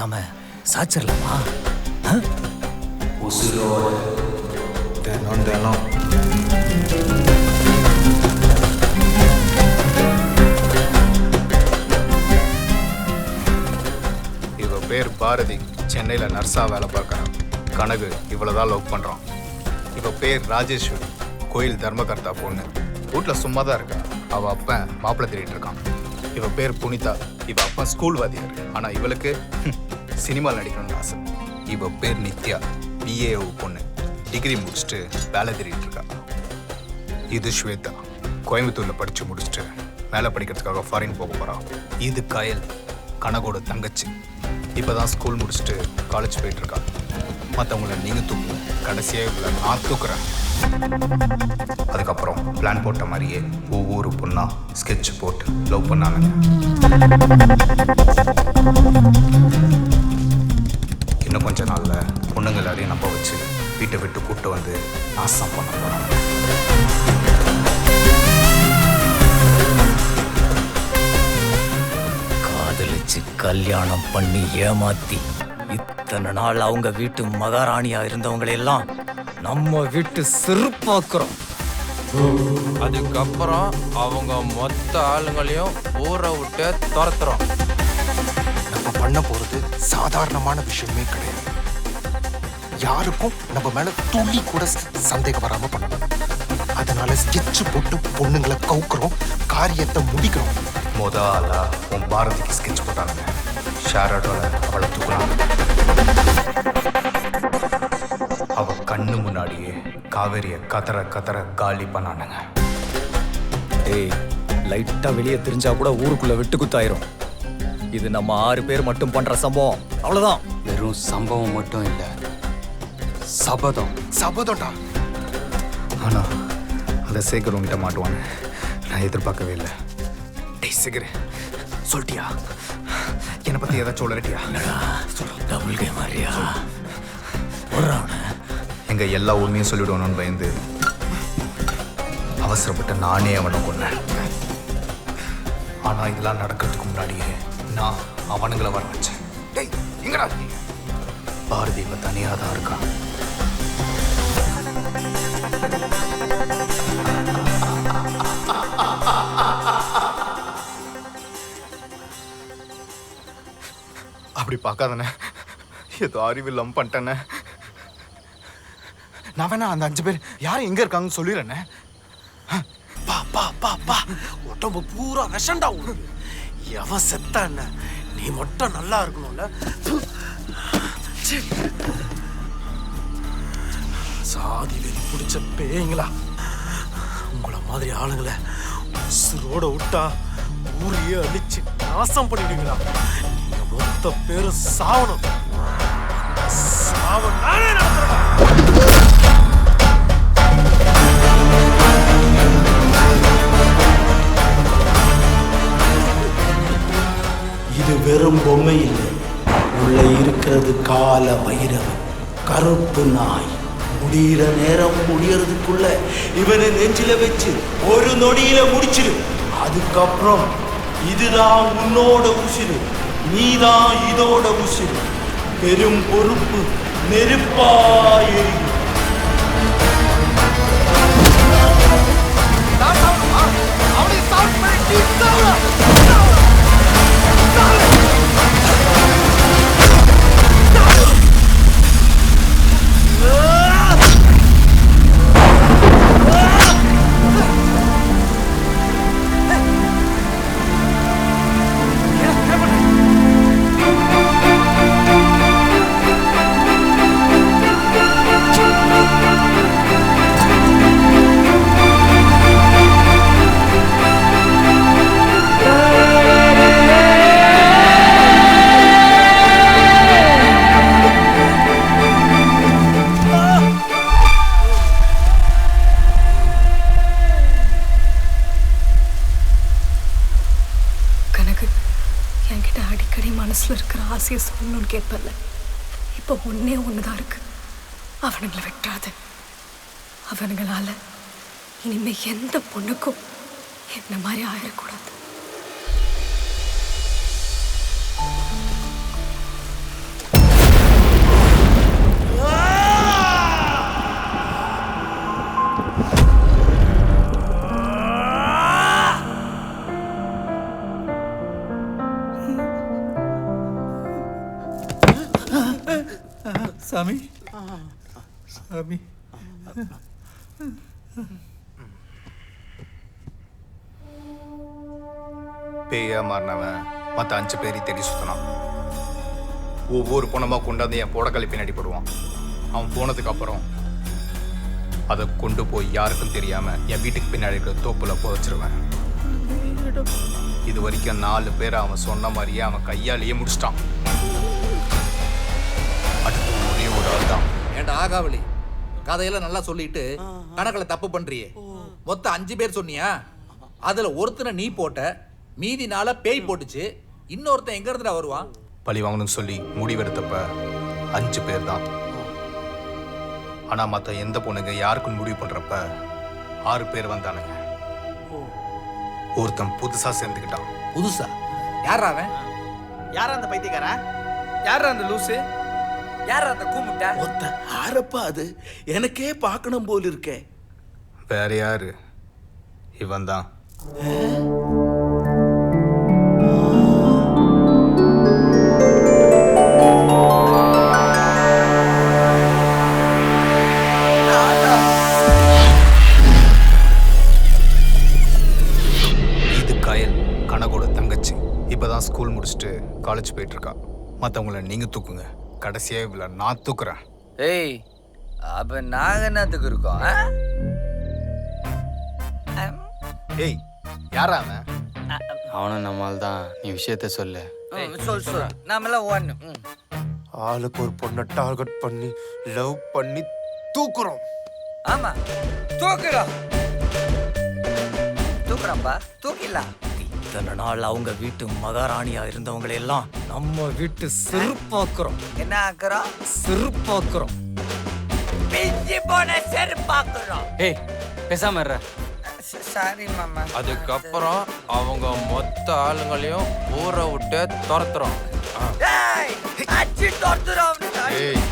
பேசாம சாச்சிடலாமா ஆ? தினம் தினம் இவ பேர் பாரதி. சென்னையில் நர்ஸாக வேலை பார்க்குறான் கனகு இவ்வளோ தான் லவ் பண்ணுறான் இவ பேர் ராஜேஸ்வரி. கோயில் தர்மகர்த்தா பொண்ணு. வீட்டில் சும்மா தான் இருக்கா. அவள் அப்பன் மாப்பிள்ளை தேடிட்டு இருக்கான். இவ பேர் புனிதா. இவ அப்பா ஸ்கூல் வாத்தியார் ஆனால் இவளுக்கு சினிமாவில் நடிக்கணும்னு ஆசை. இவ பேர் நித்யா. பிஏஓ பொண்ணு. டிகிரி முடிச்சுட்டு வேலை தேடிட்டு இருக்கா. இது ஸ்வேதா. கோயம்புத்தூர்ல படிச்சு முடிச்சுட்டு வேலை படிக்கிறதுக்காக ஃபாரின் போக போறான் இது கயல். கனகோட தங்கச்சி. இப்பதான் ஸ்கூல் முடிச்சுட்டு காலேஜ் போயிட்டு இருக்கா. மற்றவங்கள நீங்க தூக்கு கடைசியாக இவளை நான் தூக்குறேன். அதுக்கப்புறம் பிளான் போட்ட மாதிரியே ஒவ்வொரு பொண்ணா ஸ்கெட்ச் போட்டு லவ் பண்ணாங்க இன்னும் கொஞ்ச நாள்ல பொண்ணுங்க எல்லாரையும் நம்ப வச்சு வீட்டை விட்டு கூட்டு வந்து நாசம் பண்ண போறாங்க. காதலிச்சு கல்யாணம் பண்ணி ஏமாத்தி இத்தனை நாள் அவங்க வீட்டு மகாராணியா இருந்தவங்களெல்லாம் எல்லாம் நம்ம வீட்டு செருப்பாக்குறோம். அதுக்கப்புறம் அவங்க மொத்த ஆளுங்களையும் ஊரை விட்டு துரத்துறோம். நம்ம பண்ண போறது சாதாரணமான விஷயமே கிடையாது. யாருக்கும் நம்ம மேல துளி கூட சந்தேகம் வராம பண்ணணும் அதனால ஸ்கெட்ச் போட்டு பொண்ணுங்களை கவுக்குறோம் காரியத்தை முடிக்கிறோம். மொத ஆளா உன் பாரதிக்கு ஸ்கெட்ச் போட்டானுங்க ஷேர் ஆட்டோல அவளை அவ கண்ணு முன்னாடியே காவேரிய கதற கதற காலி பண்ணானுங்க. ஏய் லைட்டா வெளியே தெரிஞ்சா கூட ஊருக்குள்ள வெட்டு குத்தாயிரும். இது நம்ம ஆறு பேர் மட்டும் பண்ற சம்பவம். அவ்வளவுதான். வெறும் சம்பவம் மட்டும் இல்லை சபதம். சபதம்டா. ஆனா அந்த சேகர் உன்கிட்ட மாட்டுவான்னு நான் எதிர்பார்க்கவே இல்லை. டேய் சேகர் சொல்லிட்டியா என்னை பத்தி ஏதாச்சும் உளரட்டியா டபுள் கேம் மாதிரியா ஒரு எங்க எல்லா உண்மையும் சொல்லிவிடணும்னு பயந்து அவசரப்பட்டு நானே அவனை கொன்னேன். ஆனா இதெல்லாம் நடக்கிறதுக்கு முன்னாடியே நான் அவனுங்களை வர வச்சேன். டேய் எங்கடா இருக்கீங்க? பாரதி இப்ப தனியாக தான் இருக்கான் அப்படி பார்க்காதண்ணே ஏதோ அறிவு இல்லாமல் பண்ணிட்டேண்ணே நான் வேணா அந்த அஞ்சு பேர் யாரும் எங்க இருக்காங்கன்னு சொல்லிடுறேன். பா பா பா பா. உடம்பு பூரா விஷண்டா உனக்கு எவன் செத்தா என்ன? நீ மட்டும் நல்லா இருக்கணும்ல. சாதி வெறி பிடிச்ச பேய்ங்களா? உங்களை மாதிரி ஆளுங்களை உசுரோட விட்டா ஊரையே அழிச்சு நாசம் பண்ணிடுவீங்களா? நீங்க மொத்த பேரும் சாவணும். சாவ நானே நடத்துறேன். கால வைரவன் கருப்பு நாய். முடியிற நேரம் முடியறதுக்குள்ள இவனை நெஞ்சில வச்சு ஒரு நொடியில முடிச்சிரு. அதுக்கப்புறம் இதுதான் உன்னோட உசிறு நீதான் இதோட உசிறு. பெரும் பொறுப்பு நெருப்பாயிருக்கும் கனகு மனசில் இருக்கிற ஆசையை சொல்லணும்னு கேட்பல இப்போ ஒன்றே ஒன்று தான் இருக்கு. அவனுங்களை வெட்டாது. அவனுங்களால இனிமேல் எந்த பொண்ணுக்கும் என்ன மாதிரி ஆயிடக்கூடாது சாமி? சாமி. பேயா மாறினவன் மற்ற அஞ்சு பேரையும் தேடி சுத்தினான். ஒவ்வொரு பொணமா கொண்டாந்து என் புடக்கலை பின்னாடி போடுவான். அவன் போனதுக்கு அப்புறம் அதை கொண்டு போய் யாருக்கும் தெரியாம என் வீட்டுக்கு பின்னாடி இருக்கிற தோப்புல புதைச்சிருவேன். இது வரைக்கும் நாலு பேரை அவன் சொன்ன மாதிரியே அவன் கையாலேயே முடிச்சிட்டான். அடுத்து ஒரே ஒரு ஆள் தான் ஏண்டா ஆகாவளி? கதையெல்லாம் நல்லா சொல்லிட்டு கணக்குல தப்பு பண்றியே. மொத்தம் அஞ்சு பேர் சொன்னியா? அதுல ஒருத்தனை நீ போட்ட மீதி நாள பேய் போட்டுச்சு இன்னொருத்தன் எங்க இருந்துடா வருவான்? பழி வாங்கணும்னு சொல்லி முடிவெடுத்தப்ப அஞ்சு பேர் தான் ஆனா மத்த எந்த பொண்ணுங்க யாருக்கும் முடிவு பண்றப்ப ஆறு பேர் வந்தானுங்க. ஒருத்தன் புதுசா சேர்ந்துக்கிட்டான். புதுசா? யாரா அவன்? யாரா அந்த பைத்தியக்காரன் யாரா அந்த லூசு? யாரா அந்த கூமுட்ட? ஒத்த ஆரப்பா அது. எனக்கே பார்க்கணும் போல இருக்கே. வேற யாரு? இவன் தான் இது கயல் கனகோட தங்கச்சி. இப்பதான் ஸ்கூல் முடிச்சுட்டு காலேஜ் போயிட்டு இருக்கா. மற்றவங்கள நீங்க தூக்குங்க. கடைசியா இவ்வளோ நான் தூக்குறேன். ஏய் அப்ப நாங்க என்னத்துக்கு இருக்கோம்? ஏய் யாரா அவன்? அவனும் நம்மால் தான் நீ விஷயத்த சொல்லு. சொல் சொல் நாமெல்லாம் ஒண்ணு ம். ஆளுக்கு ஒரு பொண்ணை டார்கெட் பண்ணி லவ் பண்ணி தூக்குறோம். ஆமா தூக்குறோம். தூக்குறோம்பா தூக்கிடலாம். இத்தனை நாள் அவங்க வீட்டு மகாராணியா இருந்தவங்களை எல்லாம் நம்ம வீட்டு செருப்பாக்குறோம். என்ன ஆக்குறோம்? செருப்பாக்குறோம். பிஞ்சு போன செருப்பாக்குறோம். ஏய் பேசாம இருற சாரி மாமா. அதுக்கப்புறம் அவங்க மொத்த ஆளுங்களையும் ஊரை விட்டு துரத்துறோம். ஏய் அச்சி தோத்துறோம் ஏய்.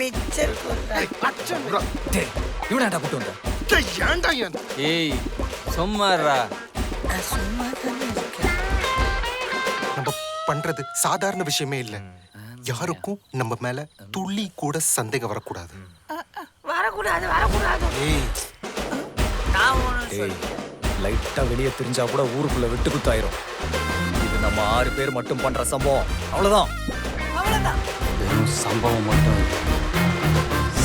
மிச்சர் டேய் இவனாண்டா கூட்டு வந்த? ஏன்டா ஏன் ஏய் சும்மா இருடா சும்மா தானே இருக்கேன் நம்ம பண்றது சாதாரண விஷயமே இல்ல. யாருக்கும் நம்ம மேல துளி கூட சந்தேகம் வரக்கூடாது. வரக்கூடாது வரக்கூடாது. டேய் லைட்டா வெளியே தெரிஞ்சா கூட ஊருக்குள்ள வெட்டு குத்தாயிரும். இது நம்ம ஆறு பேர் மட்டும் பண்ற சம்பவம். அவ்வளவுதான். வெறும் சம்பவம் மட்டும்.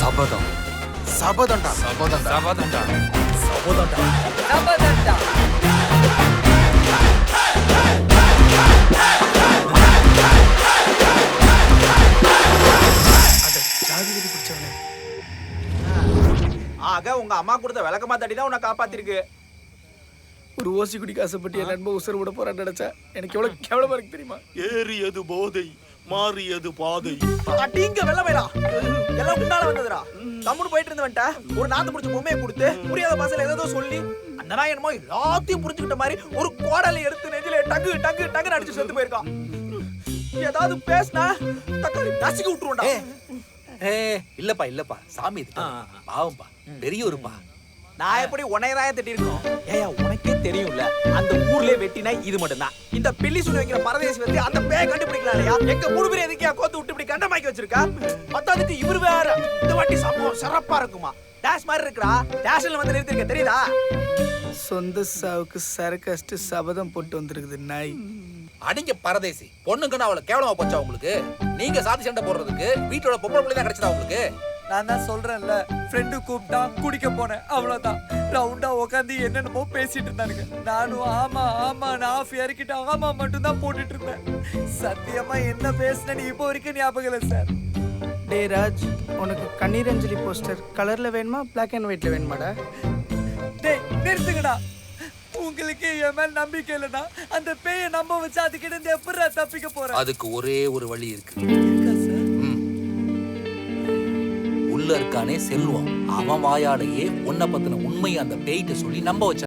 சபதம். சபதம்டா. சபதம் சபதம்டா. ஆக உங்க அம்மா கொடுத்த விளக்கமா தடி தான் உன்னை காப்பாத்திருக்கு. ஒரு ஓசி குடிக்க ஆசைப்பட்டு என் நண்பன் உசுர விட போறான்னு நினைச்சா எனக்கு எவ்வளவு கேவலமா இருக்கு தெரியுமா? ஏறியது போதை. மாறியது பாதை. அடிங்க வெள்ளமேடா எல்லாம் முன்னால வந்ததுடா. கம்முன்னு போயிட்டு இருந்தவன்ட்ட ஒரு நாத்து முடிச்ச பொம்மையை கொடுத்து புரியாத பாசையில ஏதோ சொல்லி அந்த நாய் என்னமோ எல்லாத்தையும் புரிஞ்சுக்கிட்ட மாதிரி ஒரு கோடலை எடுத்து நெஞ்சில டங்கு டங்கு டங்கு அடிச்சு செத்து போயிருக்கான். ஏதாவது பேசினா தக்காளி நசுக்கி விட்டுருவோம்டா. ஏ இல்லப்பா இல்லப்பா. சாமி இது பாவம்பா பெரியவருப்பா. நான் எப்படி உனையதாய திட்டி இருக்கணும் ஏயா உனக்கே தெரியும்ல? அந்த ஊர்லயே வெட்டினா இது மட்டும்தான். இந்த பில்லி சொல்லி வைக்கிற பரதேசி வந்து அந்த பேய கண்டுபிடிக்கலாம் இல்லையா? எங்க மூணு பேர் எதுக்கே கோத்து விட்டு இப்படி கண்டமாக்கி வச்சிருக்கா? பத்தாவதுக்கு இவரு வேற. இந்த வாட்டி சம்பவம் சிறப்பா இருக்குமா? டேஷ் மாதிரி இருக்கா டேஷ்ல வந்து நிறுத்திருக்க தெரியுதா? சொந்த சாவுக்கு சரக்கஸ்ட் சபதம் போட்டு வந்திருக்குது நாய். அடிங்க பரதேசி. பொண்ணுங்கன்னு அவளை கேவலமா போச்சா உங்களுக்கு? நீங்க சாதி சண்டை போடுறதுக்கு வீட்டோட பொம்பளை பிள்ளை தான் கிடைச்சதா உங்களுக்கு? நான் தான் சொல்றேன்ல ஃப்ரெண்டு கூப்பிட்டான் குடிக்க போனேன் அவ்வளவுதான். ரவுண்டா உட்காந்து என்னென்னமோ பேசிட்டு இருந்தானுங்க. நானும் ஆமா ஆமா நான் ஆஃப் இறக்கிட்டு ஆமா மட்டும் தான் போட்டுட்டு இருந்தேன். சத்தியமா என்ன பேசுனேன்னு இப்போ வரைக்கும் ஞாபகம் இல்லை சார் டே ராஜ் உனக்கு கண்ணீர் அஞ்சலி போஸ்டர் கலர்ல வேணுமா பிளாக் அண்ட் ஒயிட்ல வேணுமாடா? டேய் நிறுத்துங்கடா. உங்களுக்கு என் மேல நம்பிக்கை இல்லைன்னா அந்த பேயை நம்ப வச்சு அதுக்கிட்ட இருந்து எப்படி தப்பிக்க போறேன் அதுக்கு ஒரே ஒரு வழி இருக்கு. உள்ள இருக்கானே செல்வம். அவன் வாயாலேயே உன்னை பத்தின உண்மையை அந்த பேய்கிட்ட சொல்லி நம்ப வச்ச